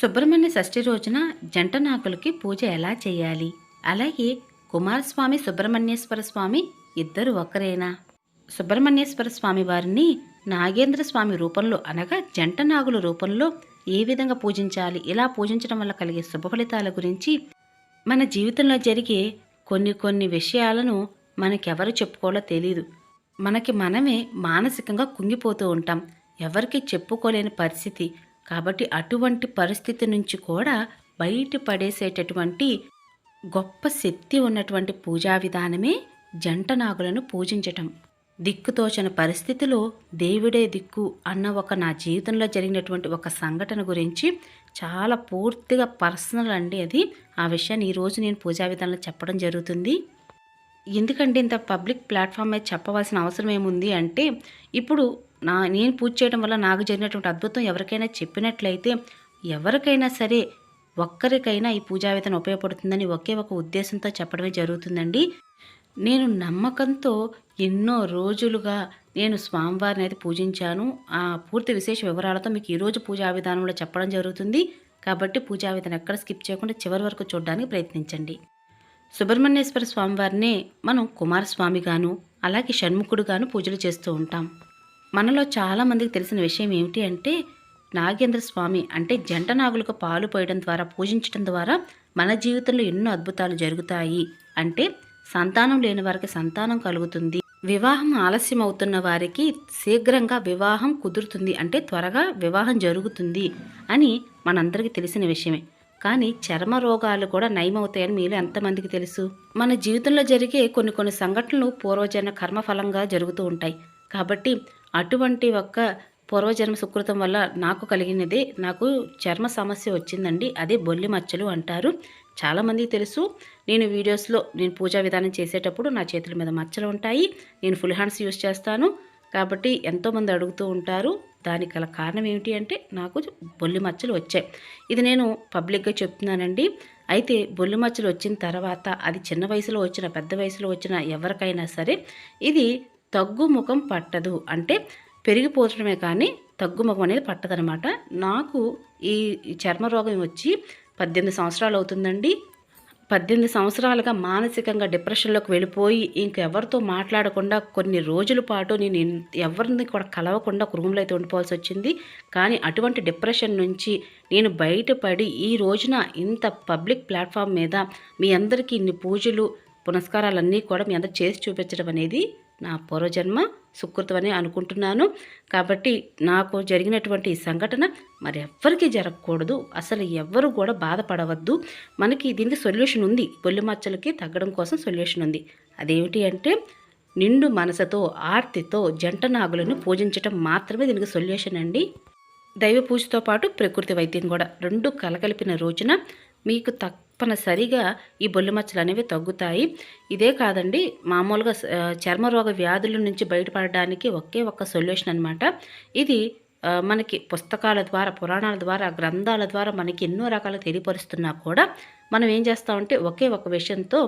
సుబ్రహ్మణ్య షష్ఠి రోజున జంట నాగులకి పూజ ఎలా చేయాలి? అలాగే కుమారస్వామి సుబ్రహ్మణ్యేశ్వర స్వామి ఇద్దరు ఒక్కరేనా? సుబ్రహ్మణ్యేశ్వర స్వామి వారిని నాగేంద్ర స్వామి రూపంలో అనగా జంట నాగుల రూపంలో ఏ విధంగా పూజించాలి? ఇలా పూజించడం వల్ల కలిగే శుభ ఫలితాల గురించి మన జీవితంలో జరిగే కొన్ని కొన్ని విషయాలను మనకెవరు చెప్పుకోవాలో తెలియదు మనకి మనమే మానసికంగా కుంగిపోతూ ఉంటాం. ఎవరికి చెప్పుకోలేని పరిస్థితి. కాబట్టి అటువంటి పరిస్థితి నుంచి కూడా బయటపడేసేటటువంటి గొప్ప శక్తి ఉన్నటువంటి పూజా విధానమే జంట నాగులను పూజించటం. దిక్కుతోచని పరిస్థితిలో దేవుడే దిక్కు అన్న ఒక నా జీవితంలో జరిగినటువంటి ఒక సంఘటన గురించి చాలా పూర్తిగా పర్సనల్ అండి అది. ఆ విషయాన్ని ఈరోజు నేను పూజా విధానంలో చెప్పడం జరుగుతుంది. ఎందుకంటే ఇంత పబ్లిక్ ప్లాట్ఫామ్ మీద చెప్పవలసిన అవసరం ఏముంది అంటే ఇప్పుడు నా నేను పూజ చేయడం వల్ల నాకు జరిగినటువంటి అద్భుతం ఎవరికైనా చెప్పినట్లయితే ఎవరికైనా సరే ఒక్కరికైనా ఈ పూజా ఉపయోగపడుతుందని ఒకే ఒక ఉద్దేశంతో చెప్పడమే జరుగుతుందండి. నేను నమ్మకంతో ఎన్నో రోజులుగా నేను స్వామివారిని అయితే పూజించాను. ఆ పూర్తి విశేష వివరాలతో మీకు ఈరోజు పూజా విధానంలో చెప్పడం జరుగుతుంది. కాబట్టి పూజా విధానం ఎక్కడ స్కిప్ చేయకుండా చివరి వరకు చూడడానికి ప్రయత్నించండి. సుబ్రహ్మణ్యేశ్వర స్వామివారిని మనం కుమారస్వామిగాను అలాగే షణ్ముఖుడుగాను పూజలు చేస్తూ ఉంటాం. మనలో చాలామందికి తెలిసిన విషయం ఏమిటి అంటే నాగేంద్ర స్వామి అంటే జంట నాగులకు పాలు పోయడం ద్వారా పూజించడం ద్వారా మన జీవితంలో ఎన్నో అద్భుతాలు జరుగుతాయి. అంటే సంతానం లేని వారికి సంతానం కలుగుతుంది. వివాహం ఆలస్యం అవుతున్న వారికి శీఘ్రంగా వివాహం కుదురుతుంది. అంటే త్వరగా వివాహం జరుగుతుంది అని మనందరికీ తెలిసిన విషయమే. కానీ చర్మ రోగాలు కూడా నయమవుతాయని మీలో ఎంతమందికి తెలుసు? మన జీవితంలో జరిగే కొన్ని కొన్ని సంఘటనలు పూర్వజన్మ కర్మఫలంగా జరుగుతూ ఉంటాయి. కాబట్టి అటువంటి ఒక్క పూర్వజన్మ సుకృతం వల్ల నాకు కలిగినదే నాకు చర్మ సమస్య వచ్చిందండి అదే బొల్లి మచ్చలు అంటారు. చాలామందికి తెలుసు. నేను వీడియోస్లో నేను పూజా విధానం చేసేటప్పుడు నా చేతుల మీద మచ్చలు ఉంటాయి. నేను ఫుల్ హ్యాండ్స్ యూస్ చేస్తాను. కాబట్టి ఎంతోమంది అడుగుతూ ఉంటారు. దానికి గల కారణం ఏమిటి అంటే నాకు బొల్లి మచ్చలు వచ్చాయి. ఇది నేను పబ్లిక్గా చెప్తున్నానండి. అయితే బొల్లి మచ్చలు వచ్చిన తర్వాత అది చిన్న వయసులో వచ్చిన పెద్ద వయసులో వచ్చిన ఎవరికైనా సరే ఇది తగ్గుముఖం పట్టదు. అంటే పెరిగిపోవడమే కానీ తగ్గుముఖం అనేది పట్టదనమాట నాకు ఈ చర్మ రోగం వచ్చి పద్దెనిమిది సంవత్సరాలు అవుతుందండి. పద్దెనిమిది సంవత్సరాలుగా మానసికంగా డిప్రెషన్లోకి వెళ్ళిపోయి ఇంకెవరితో మాట్లాడకుండా కొన్ని రోజుల పాటు నేను ఎవరిని కూడా కలవకుండా కుటుంబంలో అయితే ఉండిపోవాల్సి వచ్చింది. కానీ అటువంటి డిప్రెషన్ నుంచి నేను బయటపడి ఈ రోజున ఇంత పబ్లిక్ ప్లాట్ఫామ్ మీద మీ అందరికీ ఇన్ని పూజలు పునస్కారాలన్నీ కూడా మీ అందరు చేసి చూపించడం అనేది నా పూర్వజన్మ. సుకృతమని అనుకుంటున్నాను. కాబట్టి నాకు జరిగినటువంటి ఈ సంఘటన మరి ఎవ్వరికీ జరగకూడదు. అసలు ఎవ్వరు కూడా బాధపడవద్దు. మనకి దీనికి సొల్యూషన్ ఉంది. బొల్లి మచ్చలకి తగ్గడం కోసం సొల్యూషన్ ఉంది. అదేమిటి అంటే నిండు మనసుతో ఆర్తితో జంట నాగులను పూజించటం మాత్రమే దీనికి సొల్యూషన్ అండి. దైవ పూజతో పాటు ప్రకృతి వైద్యం కూడా. రెండు కలగలిపిన రోజున మీకు తక్కువ తప్పనిసరిగా ఈ బొల్లి మచ్చలు అనేవి తగ్గుతాయి. ఇదే కాదండి మామూలుగా చర్మరోగ వ్యాధుల నుంచి బయటపడడానికి ఒకే ఒక్క సొల్యూషన్ అనమాట ఇది మనకి పుస్తకాల ద్వారా పురాణాల ద్వారా గ్రంథాల ద్వారా మనకి ఎన్నో రకాలు తెలియపరుస్తున్నా కూడా మనం ఏం చేస్తామంటే ఒకే ఒక విషయంతో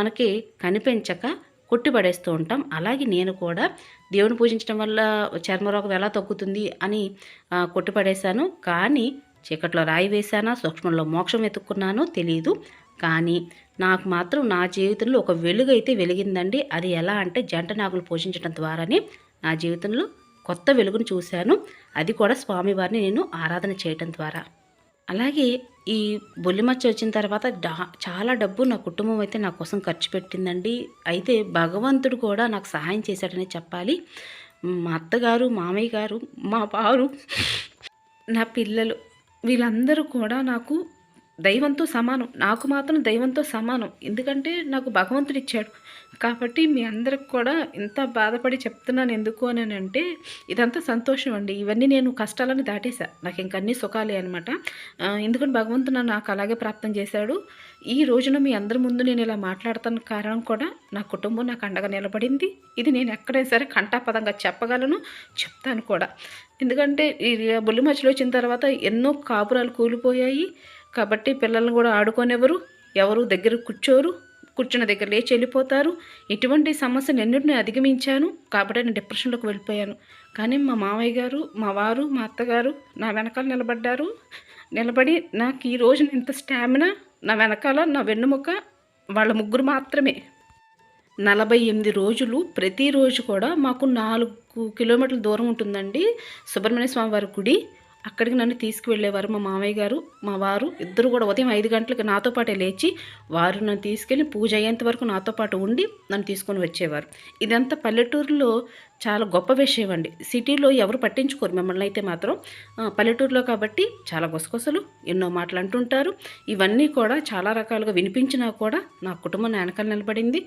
మనకి కనిపించక కొట్టిపడేస్తూ ఉంటాం. అలాగే నేను కూడా దేవుని పూజించడం వల్ల చర్మరోగం ఎలా తగ్గుతుంది అని కొట్టిపడేశాను. కానీ చీకట్లో రాయి వేశానా? సూక్ష్మంలో మోక్షం వెతుక్కున్నానో తెలియదు కానీ నాకు మాత్రం నా జీవితంలో ఒక వెలుగు అయితే వెలిగిందండి. అది ఎలా అంటే జంట నాగులు పోషించడం ద్వారానే నా జీవితంలో కొత్త వెలుగును చూశాను. అది కూడా స్వామివారిని నేను ఆరాధన చేయటం ద్వారా. అలాగే ఈ బొల్లిమచ్చ వచ్చిన తర్వాత డా- చాలా డబ్బు నా కుటుంబం అయితే నా కోసం ఖర్చు పెట్టిందండి. అయితే భగవంతుడు కూడా నాకు సహాయం చేశాడని చెప్పాలి. మా అత్తగారు మామయ్య గారు మా వారు నా పిల్లలు వీళ్ళందరూ కూడా నాకు దైవంతో సమానం. నాకు మాత్రం దైవంతో సమానం. ఎందుకంటే నాకు భగవంతుడు ఇచ్చాడు. కాబట్టి మీ అందరికి కూడా ఇంత బాధపడి చెప్తున్నాను ఎందుకు అని అంటే ఇదంతా సంతోషం అండి. ఇవన్నీ నేను కష్టాలని దాటేశా. నాకు ఇంక అన్ని సుఖాలే అనమాట ఎందుకంటే భగవంతుడు నన్ను నాకు అలాగే ప్రాప్తం చేశాడు. ఈ రోజున మీ అందరి ముందు నేను ఇలా మాట్లాడుతున్న కారణం కూడా నా కుటుంబం నాకు అండగా నిలబడింది. ఇది నేను ఎక్కడైనా సరే కంఠాపదంగా చెప్పగలను చెప్తాను కూడా. ఎందుకంటే ఈ బొల్లి మధ్యలో వచ్చిన తర్వాత ఎన్నో కాపురాలు కూలిపోయాయి. కాబట్టి పిల్లల్ని కూడా ఆడుకోనివ్వరు ఎవరు దగ్గర కూర్చోరు కూర్చున్న దగ్గర లేచి వెళ్ళిపోతారు. ఇటువంటి సమస్యలు ఎన్నిటిని అధిగమించాను కాబట్టి నేను డిప్రెషన్లోకి వెళ్ళిపోయాను. కానీ మా మామయ్య గారు మా వారు మా అత్తగారు నా వెనకాల నిలబడ్డారు. నిలబడి నాకు ఈ రోజున ఇంత స్టామినా నా వెనకాల నా వెన్నుముక వాళ్ళ ముగ్గురు మాత్రమే. నలభై ఎనిమిది రోజులు ప్రతిరోజు కూడా మాకు నాలుగు కిలోమీటర్ల దూరం ఉంటుందండి సుబ్రహ్మణ్య స్వామి వారి గుడి. అక్కడికి నన్ను తీసుకువెళ్ళేవారు మా మామయ్య గారు మా వారు. ఇద్దరు కూడా ఉదయం ఐదు గంటలకు నాతో పాటే లేచి వారు నన్ను తీసుకెళ్ళి పూజ అయ్యేంత వరకు నాతో పాటు ఉండి నన్ను తీసుకొని వచ్చేవారు. ఇదంతా పల్లెటూరులో చాలా గొప్ప విషయం అండి. సిటీలో ఎవరు పట్టించుకోరు మిమ్మల్ని అయితే మాత్రం. పల్లెటూరులో కాబట్టి చాలా గొసగొసలు ఎన్నో మాటలు అంటుంటారు. ఇవన్నీ కూడా చాలా రకాలుగా వినిపించినా కూడా నా కుటుంబం వెనకాల నిలబడింది.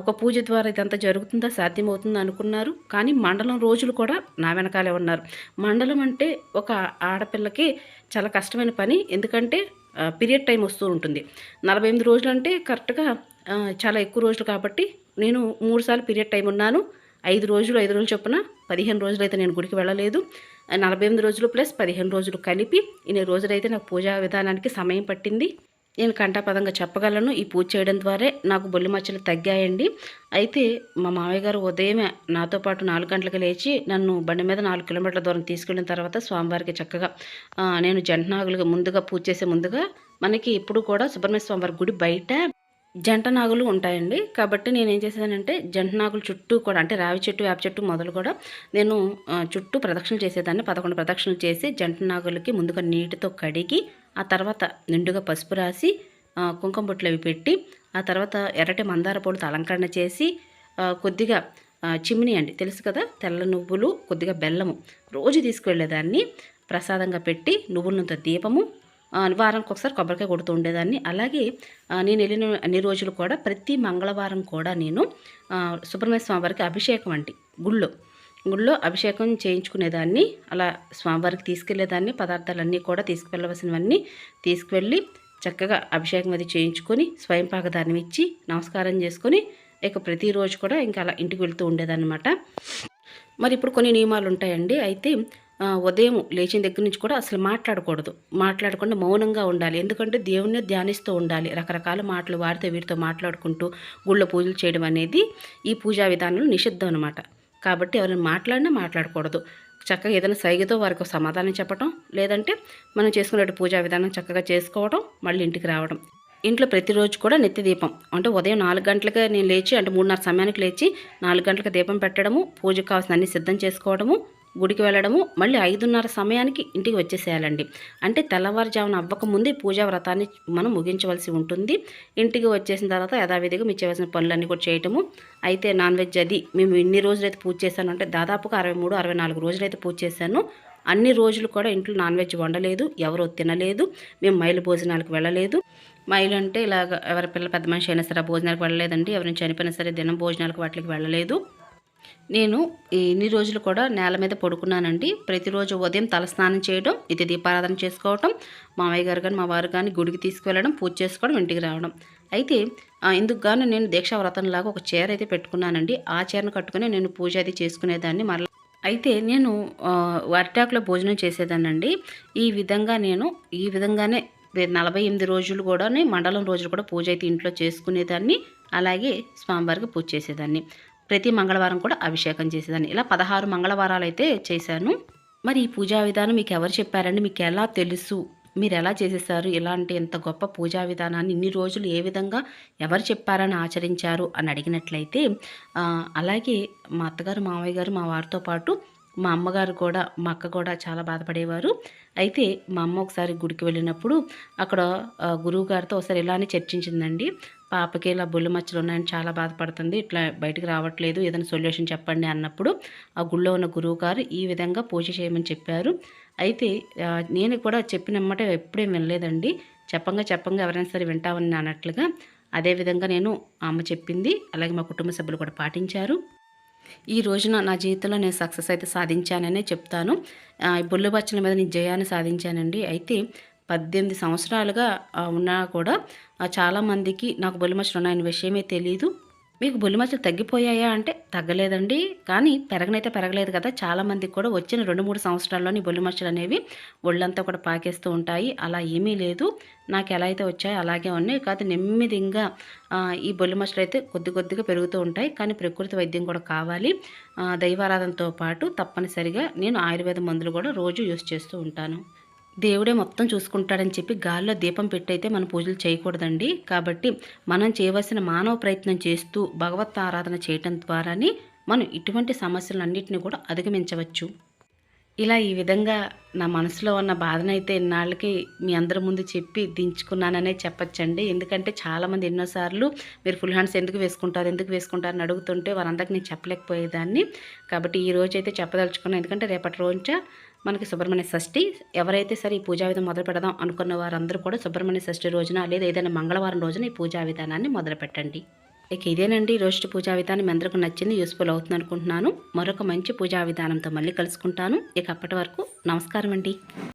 ఒక పూజ ద్వారా ఇదంతా జరుగుతుందా సాధ్యమవుతుందా అనుకున్నారు. కానీ మండలం రోజులు కూడా నా వెనకాలే ఉన్నారు. మండలం అంటే ఒక ఆడపిల్లకి చాలా కష్టమైన పని. ఎందుకంటే పీరియడ్ టైం వస్తూ ఉంటుంది. నలభై ఎనిమిది రోజులు అంటే కరెక్ట్గా చాలా ఎక్కువ రోజులు కాబట్టి నేను మూడు సార్లు పీరియడ్ టైం ఉన్నాను. ఐదు రోజులు ఐదు రోజులు చొప్పున పదిహేను రోజులు అయితే నేను గుడికి వెళ్ళలేదు. నలభై ఎనిమిది రోజులు ప్లస్ పదిహేను రోజులు కలిపి ఇన్ని రోజులైతే నాకు పూజా విధానానికి సమయం పట్టింది. నేను కంఠాపదంగా చెప్పగలను ఈ పూజ చేయడం ద్వారా నాకు బొల్లి మచ్చలు తగ్గాయండి. అయితే మా మామయ్య గారు ఉదయమే నాతో పాటు నాలుగు గంటలకు లేచి నన్ను బండి మీద నాలుగు కిలోమీటర్ల దూరం తీసుకెళ్ళిన తర్వాత స్వామివారికి చక్కగా నేను జంటనాగులుగా ముందుగా పూజ చేసే ముందుగా మనకి ఇప్పుడు కూడా సుబ్రహ్మణ్య స్వామివారి గుడి బయట జంట నాగులు ఉంటాయండి. కాబట్టి నేను ఏం చేసేదానంటే జంట నాగులు చుట్టూ కూడా అంటే రావి చెట్టు వేప చెట్టు మొదలు కూడా నేను చుట్టూ ప్రదక్షిణలు చేసేదాన్ని. పదకొండు ప్రదక్షిణలు చేసి జంట నాగులకి ముందుగా నీటితో కడిగి ఆ తర్వాత నిండుగా పసుపు రాసి కుంకుమ బొట్లు అవి పెట్టి ఆ తర్వాత ఎర్రటి మందార పూలతో అలంకరణ చేసి కొద్దిగా చిమ్ని అండి. తెలుసు కదా? తెల్ల నువ్వులు కొద్దిగా బెల్లము. రోజు తీసుకువెళ్ళేదాన్ని. ప్రసాదంగా పెట్టి నువ్వులతో దీపము వారానికి ఒకసారి కొబ్బరికాయ కొడుతూ ఉండేదాన్ని. అలాగే నేను వెళ్ళిన అన్ని రోజులు కూడా ప్రతి మంగళవారం కూడా నేను సుబ్రహ్మణ్య స్వామి వారికి అభిషేకం అండి. గుళ్ళో గుళ్ళో అభిషేకం చేయించుకునేదాన్ని. అలా స్వామివారికి తీసుకెళ్ళేదాన్ని పదార్థాలన్నీ కూడా తీసుకువెళ్ళవలసినవన్నీ తీసుకువెళ్ళి చక్కగా అభిషేకం అది చేయించుకొని స్వయం పాకదానం ఇచ్చి నమస్కారం చేసుకొని ఇక ప్రతిరోజు కూడా ఇంకా అలా ఇంటికి వెళ్తూ ఉండేదన్నమాట. మరి ఇప్పుడు కొన్ని నియమాలు ఉంటాయండి. అయితే ఉదయం లేచిన దగ్గర నుంచి కూడా అసలు మాట్లాడకూడదు. మాట్లాడకుండా మౌనంగా ఉండాలి. ఎందుకంటే దేవుణ్ణి ధ్యానిస్తూ ఉండాలి. రకరకాల మాటలు వారితో వీరితో మాట్లాడుకుంటూ గుళ్ళో పూజలు చేయడం అనేది ఈ పూజా విధానంలో నిషిద్ధం అనమాట కాబట్టి ఎవరైనా మాట్లాడినా మాట్లాడకూడదు. చక్కగా ఏదైనా సైగతో వారికి సమాధానం చెప్పటం లేదంటే మనం చేసుకునే పూజా విధానం చక్కగా చేసుకోవడం మళ్ళీ ఇంటికి రావడం ఇంట్లో ప్రతిరోజు కూడా నిత్య దీపం. అంటే ఉదయం నాలుగు గంటలకే నేను లేచి అంటే మూడున్నర సమయానికి లేచి నాలుగు గంటలకు దీపం పెట్టడము పూజకు కావాల్సిన అన్ని సిద్ధం చేసుకోవడము గుడికి వెళ్ళడము మళ్ళీ ఐదున్నర సమయానికి ఇంటికి వచ్చేసేయాలండి. అంటే తెల్లవారుజామున అవ్వకముందే పూజా వ్రతాన్ని మనం ముగించవలసి ఉంటుంది. ఇంటికి వచ్చేసిన తర్వాత యథావిధిగా మీ చేయవలసిన పనులన్నీ కూడా చేయటము. అయితే నాన్ వెజ్ అది మేము ఇన్ని రోజులైతే పూజ చేశాను. అంటే దాదాపుగా అరవై మూడు అరవై నాలుగు రోజులైతే పూజ చేశాను. అన్ని రోజులు కూడా ఇంట్లో నాన్ వెజ్ వండలేదు. ఎవరో తినలేదు. మేము మైలు భోజనాలకు వెళ్ళలేదు. మైలు అంటే ఇలాగ ఎవరి పిల్ల పెద్ద మనిషి అయినా సరే భోజనాలకు వెళ్ళలేదండి. ఎవరిని చనిపోయినా సరే దినం భోజనాలకు వాటికి వెళ్ళలేదు. నేను ఈ రోజులు కూడా నేల మీద పడుకున్నానండి. ప్రతిరోజు ఉదయం తలస్నానం చేయడం ఇది దీపారాధన చేసుకోవటం మామయ్య గారు కానీ మా వారు కానీ గుడికి తీసుకువెళ్ళడం పూజ చేసుకోవడం ఇంటికి రావడం. అయితే ఇందుకు గాను నేను దీక్షావ్రతంలాగా ఒక చీర అయితే పెట్టుకున్నానండి. ఆ చీరను కట్టుకుని నేను పూజ అది చేసుకునేదాన్ని మరలా అయితే నేను అరిటాకులో భోజనం చేసేదానండి ఈ విధంగా నేను ఈ విధంగానే నలభై ఎనిమిది రోజులు కూడా మండలం రోజులు కూడా పూజ అయితే ఇంట్లో చేసుకునేదాన్ని. అలాగే స్వామివారికి పూజ చేసేదాన్ని. ప్రతి మంగళవారం కూడా అభిషేకం చేసేదాన్ని. ఇలా పదహారు మంగళవారాలు అయితే చేశాను. మరి ఈ పూజా విధానం మీకు ఎవరు చెప్పారండి? మీకు ఎలా తెలుసు? మీరు ఎలా చేసేసారు? ఇలాంటి ఇంత గొప్ప పూజా విధానాన్ని ఇన్ని రోజులు ఏ విధంగా ఎవరు చెప్పారని ఆచరించారు అని అడిగినట్లయితే అలాగే మా అత్తగారు మామయ్య గారు మా వారితో పాటు మా అమ్మగారు కూడా మా అక్క కూడా చాలా బాధపడేవారు. అయితే మా అమ్మ ఒకసారి గుడికి వెళ్ళినప్పుడు అక్కడ గురువుగారితో గురువు గారితో ఒకసారి ఇలానే చర్చించిందండి. పాపకి ఇలా బొల్లు మచ్చలు ఉన్నాయని చాలా బాధపడుతుంది. ఇట్లా బయటకు రావట్లేదు. ఏదైనా సొల్యూషన్ చెప్పండి అన్నప్పుడు ఆ గుళ్ళో ఉన్న గురువు గారు ఈ విధంగా పూజ చేయమని చెప్పారు. అయితే నేను కూడా చెప్పినమ్మట ఎప్పుడేం వినలేదండి. చెప్పంగా చెప్పంగా ఎవరైనా సరే వింటామని అన్నట్లుగా అదేవిధంగా నేను అమ్మ చెప్పింది. అలాగే మా కుటుంబ సభ్యులు కూడా పాటించారు. ఈ రోజున నా జీవితంలో నేను సక్సెస్ అయితే సాధించాననే చెప్తాను. ఆ, బొల్లు బచ్చల మీద నేను జయాన్ని సాధించానండి. అయితే పద్దెనిమిది సంవత్సరాలుగా ఉన్నా కూడా చాలామందికి నాకు బొల్లి మచ్చలు విషయమే తెలియదు మీకు బొల్లి మచ్చలు తగ్గిపోయాయా అంటే తగ్గలేదండి. కానీ పెరగనైతే పెరగలేదు కదా. చాలామందికి కూడా వచ్చిన రెండు మూడు సంవత్సరాల్లోని బొల్లి మచ్చలు అనేవి ఒళ్ళంతా కూడా పాకేస్తూ ఉంటాయి. అలా ఏమీ లేదు. నాకు ఎలా అయితే వచ్చాయో అలాగే ఉన్నాయి. కాదు నెమ్మదిగా ఈ బొలిమచ్చలు అయితే కొద్ది కొద్దిగా పెరుగుతూ ఉంటాయి. కానీ ప్రకృతి వైద్యం కూడా కావాలి. దైవారాధనతో పాటు తప్పనిసరిగా నేను ఆయుర్వేద మందులు కూడా రోజు యూస్ చేస్తూ ఉంటాను. దేవుడే మొత్తం చూసుకుంటాడని చెప్పి గాల్లో దీపం పెట్టయితే మనం పూజలు చేయకూడదండి. కాబట్టి మనం చేయవలసిన మానవ ప్రయత్నం చేస్తూ భగవత్ ఆరాధన చేయటం ద్వారానే మనం ఇటువంటి సమస్యలన్నింటినీ కూడా అధిగమించవచ్చు. ఇలా ఈ విధంగా నా మనసులో ఉన్న బాధనైతే ఇన్నాళ్ళకి మీ అందరి ముందు చెప్పి దించుకున్నాననే చెప్పచ్చండి. ఎందుకంటే చాలామంది ఎన్నోసార్లు మీరు ఫుల్ హ్యాండ్స్ ఎందుకు వేసుకుంటారు ఎందుకు వేసుకుంటారని అడుగుతుంటే వారందరికీ నేను చెప్పలేకపోయేదాన్ని. కాబట్టి ఈ రోజు అయితే చెప్పదలుచుకున్నాను ఎందుకంటే రేపటి రోజు మనకి సుబ్రహ్మణ్య షష్ఠి. ఎవరైతే సరే ఈ పూజా విధానం మొదలు పెడదాం అనుకున్న వారందరూ కూడా సుబ్రహ్మణ్య షష్ఠి రోజున లేదా ఏదైనా మంగళవారం రోజున ఈ పూజా విధానాన్ని మొదలు పెట్టండి. ఇక ఇదేనండి. రోజు పూజా విధానం అందరికీ నచ్చింది యూస్ఫుల్ అవుతుంది అనుకుంటున్నాను. మరొక మంచి పూజా విధానంతో మళ్ళీ కలుసుకుంటాను. ఇక అప్పటి వరకు నమస్కారం అండి